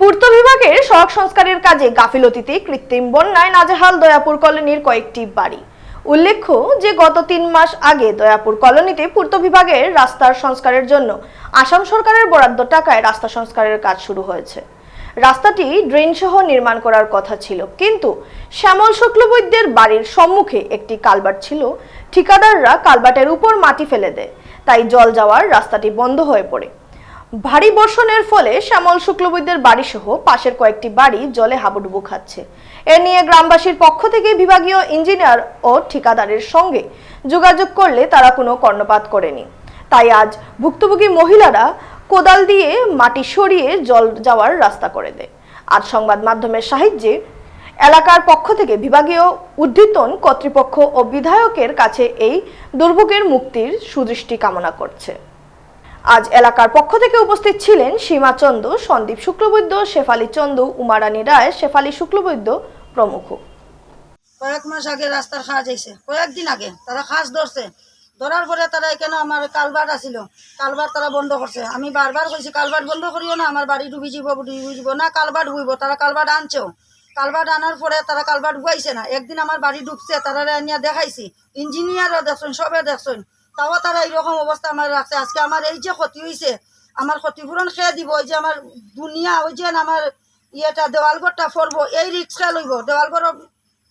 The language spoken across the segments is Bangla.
পূর্ত বিভাগের সড়ক সংস্কারের কাজে গাফিলতিতে কৃত্রিম বন্যায় নাজেহাল দয়াপুর কলোনির কয়েকটি বাড়ি। উল্লেখ্য যে, গত তিন মাস আগে দয়াপুর কলোনিতে পূর্ত বিভাগের রাস্তার সংস্কারের জন্য আসাম সরকারের বরাদ্দ টাকায় রাস্তা সংস্কারের কাজ শুরু হয়েছে। রাস্তাটি ড্রেন সহ নির্মাণ করার কথা ছিল, কিন্তু শ্যামল শুক্লবৈদ্যের বাড়ির সম্মুখে একটি কালভার্ট ছিল। ঠিকাদাররা কালভার্টের উপর মাটি ফেলে দেয়, তাই জল যাওয়ার রাস্তাটি বন্ধ হয়ে পড়ে। ভারী বর্ষণের ফলে শ্যামল শুক্লবৈদ্যের বাড়ি সহ পাশের কয়েকটি বাড়ি জলে হাবুডুবু খাচ্ছে। এ নিয়ে গ্রামবাসীর পক্ষ থেকে বিভাগীয় ইঞ্জিনিয়ার ও ঠিকাদারের সঙ্গে যোগাযোগ করলে তারা কোনো কর্ণপাত করেনি। তাই আজ ভুক্তভোগী মহিলারা কোদাল দিয়ে মাটি সরিয়ে জল যাওয়ার রাস্তা করে দেয়। আজ সংবাদ মাধ্যমের সাহায্যে এলাকার পক্ষ থেকে বিভাগীয় উদ্ধৃতন কর্তৃপক্ষ ও বিধায়কের কাছে এই দুর্ভোগের মুক্তির সুদৃষ্টি কামনা করছে। আজ এলাকার পক্ষ থেকে উপস্থিত ছিলেন সীমা চন্দ, সন্দীপ শুক্লবৈদ্য, শেফালি চন্দ উমারানী রায়, শেফালি শুক্লবৈদ্য প্রমুখ। কয়েক মাস আগে রাস্তার কাজ আইছে। কয়েকদিন আগে তারা কাজ ধরছে। ধরার পরে তারা এখানে আমার কালবার আছিল। কালবার তারা বন্ধ করছে। আমি বারবার কইছি কালবার বন্ধ করিও না, আমার বাড়ি ডুবি যাব ডুবি যাব না কালবার ডুবিব তারা কালবার আনছেও। কালবার আনার পরে তারা কালবার ডুবাইছে না। একদিন আমার বাড়ি ডুবছে তারা আনিয়া দেখাইছি। ইঞ্জিনিয়ারও দেখছেন, সবে দেখছেন। তাও তারা এইরকম অবস্থা আমার রাখছে। আজকে আমার এই যে ক্ষতি হয়েছে আমার ক্ষতিপূরণ খেয়ে দিব, ওই যে আমার দুনিয়া, ওই যে আমার ইয়েটা, দেওয়ালঘরটা ফরবো, এই রিক্সা লইব। দেওয়ালঘর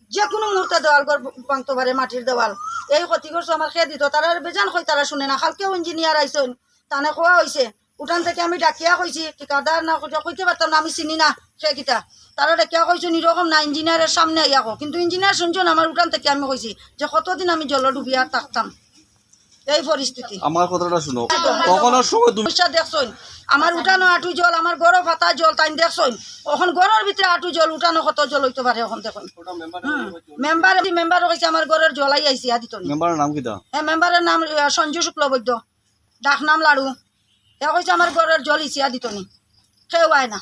যে কোনো মুহূর্তে দেওয়াল ঘর ভাঙতে পারে, মাটির দেওয়াল। এই ক্ষতিগ্রস্ত আমার খেয়ে দিত। তারা বেজান কই তারা শুনে না। কালকেও ইঞ্জিনিয়ার আইসন তানে কোয়া হয়েছে উঠান থেকে আমি ডাকিয়া কইছি, ঠিকাদার না কইতে- পারতাম না, আমি চিনি না সেইকেইটা তারা ডাকিয়া কইছেন এরকম না ইঞ্জিনিয়ারের সামনে আইয়া কিন্তু ইঞ্জিনিয়ার শুনছেন, আমার উঠান থেকে আমি কইছি যে, কতদিন আমি জল ডুবিয়া থাকতাম? এই পরিস্থিতি। আমার কথাটা শুনো। কখনো সময় তুমি আমার উঠানো আটু জল আমার গড় ফাতা জল তাই গড়ের ভিতরে আটু জল উঠানো কত জল হইতে পারে এখন দেখুন। মেম্বার মেম্বার কইছে আমার ঘরের জলাই আইছি আদিত মেম্বারের নাম কিটা হ্যাঁ মেম্বারের নাম সঞ্জু শুক্লবৈদ্য ডাক নাম লাড়ু। এ কইছে আমার ঘরের জল ইছি আদিতনি কেউ আয় না।